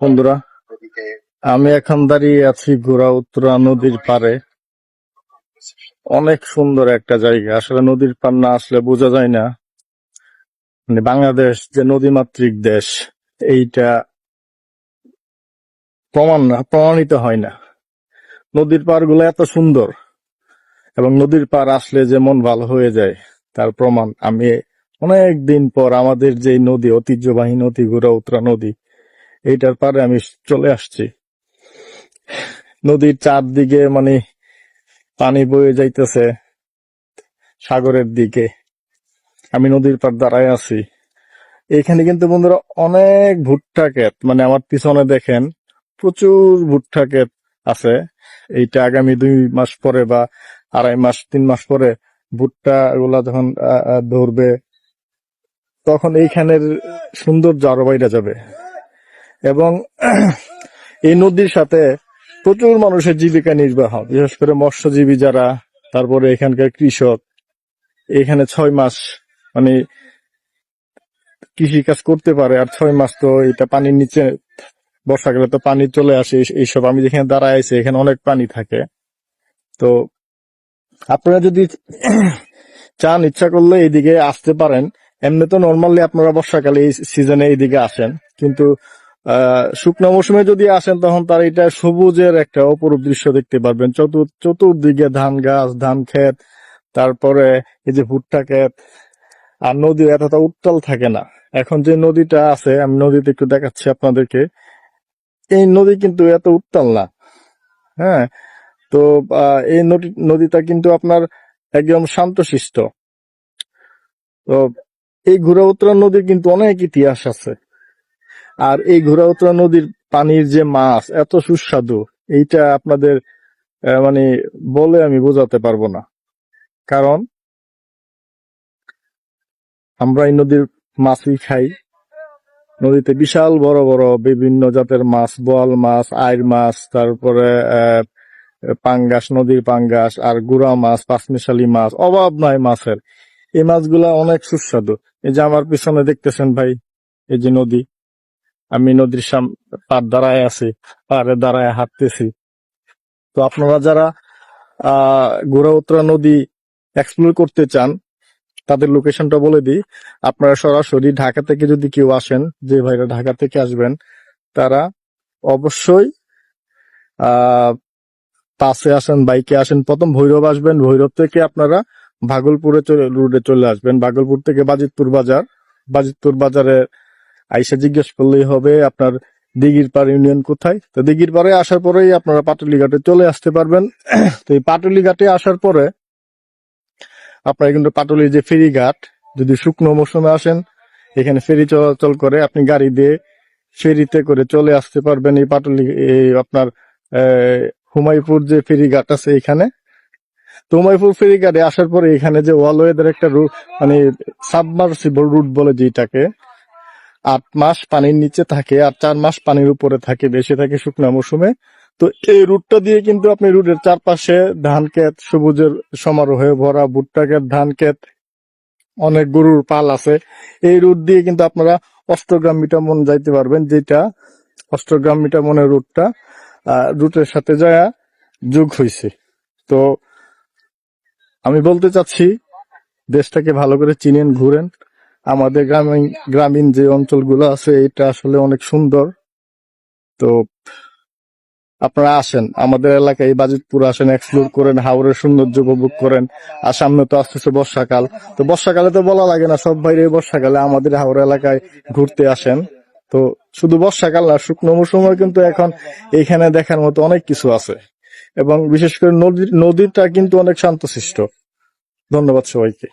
বন্ধুরা আমি এখন দাঁড়িয়ে আছি গোড়া উত্তরা নদীর পারে অনেক সুন্দর একটা জায়গা। আসলে নদীর পার না আসলে বোঝা যায় না। মানে বাংলাদেশ যে নদীমাতৃক দেশ এইটা প্রমাণ প্রমাণিত হয় না। নদীর পারগুলো এত সুন্দর এবং নদীর পার আসলে যে মন ভালো হয়ে যায় তার প্রমাণ আমি অনেক দিন পর আমাদের যে নদী ঐতিহ্যবাহী নদী গোড়া উত্তরা নদী এইটার পারে আমি চলে আসছি। নদীর চারদিকে মানে পানি বয়ে যাইতেছে সাগরের দিকে। আমি নদীর পার দাঁড়ায় আছি। এখানে কিন্তু বন্ধুরা অনেক ভুট্টা ক্ষেত মানে আমার পিছনে দেখেন প্রচুর ভুট্টা ক্ষেত আছে। এইটা আগামী দুই মাস পরে বা আড়াই মাস, তিন মাস পরে ভুট্টা গুলা যখন ধরবে, তখন এইখানের সৌন্দর্য আরও বাইরে যাবে। এবং এই নদীর সাথে প্রচুর মানুষের জীবিকা নির্বাহ, বিশেষ করে মৎস্যজীবী যারা, তারপরে এখানকার কৃষক। এখানে ছয় মাস মানে কৃষি কাজ করতে পারে, আর ছয় মাস তো এটা পানির নিচে, বর্ষাকালে তো পানি চলে আসে এইসব। আমি যেখানে দাঁড়ায় আছি, এখানে অনেক পানি থাকে। তো আপনারা যদি চান, ইচ্ছা করলে এইদিকে আসতে পারেন। এমনি তো নর্মালি আপনারা বর্ষাকালে এই সিজনে এইদিকে আসেন। কিন্তু শুকনো মৌসুমে যদি আসেন, তখন তার এটা সবুজের একটা অপরূপ দৃশ্য দেখতে পারবেন। চতুর, চতুর্দিকে ধান গাছ, ধান ক্ষেত, তারপরে এই যে ভুট্টা ক্ষেত, আর নদী এতটা উত্তাল থাকে না। এখন যে নদীটা আছে, আমি নদীতে একটু দেখাচ্ছি আপনাদেরকে। এই নদী কিন্তু এত উত্তাল না হ্যাঁ? তো এই নদী, নদীটা কিন্তু আপনার একদম শান্তশিষ্ট। তো, এই ঘুরা উত্তরা নদীর কিন্তু অনেক ইতিহাস আছে। আর এই ঘোড়া উত্তরা নদীর পানির যে মাছ, এত সুস্বাদু, এইটা আপনাদের মানে বলে আমি বোঝাতে পারব না। কারণ আমরা এই নদীর মাছই খাই। নদীতে বিশাল বড় বড় বিভিন্ন জাতের মাছ, বোয়াল মাছ, আইর মাছ, তারপরে পাঙ্গাস, নদীর পাঙ্গাস, আর গুড়া মাছ, পাঁচমিশালি মাছ, অভাব নাই মাছের। এই মাছগুলা অনেক সুস্বাদু। এই যে আমার পিছনে দেখতেছেন ভাই, এই যে নদী। আমি নদীর সাম পার দাঁড়ায় আছি পারে দাঁড়ায় হাঁটতেছি। তো আপনারা যারা গোড়া উত্তরা নদী এক্সপ্লোর করতে চান, তাদের লোকেশনটা বলে দিই। আপনারা সরাসরি ঢাকা থেকে যদি কেউ আসেন, যে ভাইরা ঢাকা থেকে আসবেন, তারা অবশ্যই বাসে আসেন, বাইকে আসেন। প্রথম ভৈরব আসবেন, ভৈরব থেকে আপনারা ভাগলপুরে রুটে চলে আসবেন। ভাগলপুর থেকে বাজিতপুর বাজার, বাজিতপুর বাজারে আইসা জিজ্ঞেস করলেই হবে, আপনার দিঘির পাড় ইউনিয়ন কোথায়? তো দিঘির পাড়ে আসার পরেই আপনারা পাটুলি ঘাটে চলে আসতে পারবেন। তো এই পাটুলি ঘাটে আসার পরে আপনারা কিন্তু পাটুলি যে ফেরি ঘাট, যদি শুকনো মৌসুমে আসেন, এখানে ফেরি চলাচল করে আপনি গাড়ি দিয়ে ফেরিতে করে চলে আসতে পারবেন এই পাটুলি, এই আপনার হুমায়ুপুর যে ফেরি ঘাট আছে এখানে। তো হুমায়ুপুর ফেরি ঘাটে আসার পরে এখানে যে ওয়ালওয়েদের একটা রুট মানে সাবমার্সিবল রুট বলে যেটাকে আট মাস পানির নিচে থাকে আর চার মাস পানির উপরে থাকে, বেশি থাকে শুকনো মৌসুমে। তো এই রুটটা দিয়ে কিন্তু আপনি রুটের চারপাশে ধান ক্ষেত, সবুজের সমারোহে ভরা ভুট্টা ক্ষেত, ধান ক্ষেত, অনেক গরুর পাল আছে। এই রুট দিয়ে কিন্তু আপনারা অষ্টগ্রাম মিটামন যাইতে পারবেন, যেটা অষ্টগ্রাম মিটামনের রুটটা রুটের সাথে যায় যোগ হয়েছে তো আমি বলতে চাচ্ছি, দেশটাকে ভালো করে চিনেন, ঘুরেন। আমাদের গ্রামীণ গ্রামীণ যে অঞ্চলগুলো আছে, এটা আসলে অনেক সুন্দর। তো আপনারা আসেন, আমাদের এলাকায় বাজিতপুর আসেন এক্সপ্লোর করেন হাওড়ের সৌন্দর্য উপভোগ করেন, আর সামনে তো আসতেছে বর্ষাকাল। তো বর্ষাকালে তো বলা লাগে না, সব বাইরে বর্ষাকালে আমাদের হাওড়া এলাকায় ঘুরতে আসেন। তো শুধু বর্ষাকাল না, শুকনো মৌসুমে কিন্তু এখন এখানে দেখার মতো অনেক কিছু আছে। এবং বিশেষ করে নদী, নদীটা কিন্তু অনেক শান্তশিষ্ট। ধন্যবাদ সবাইকে।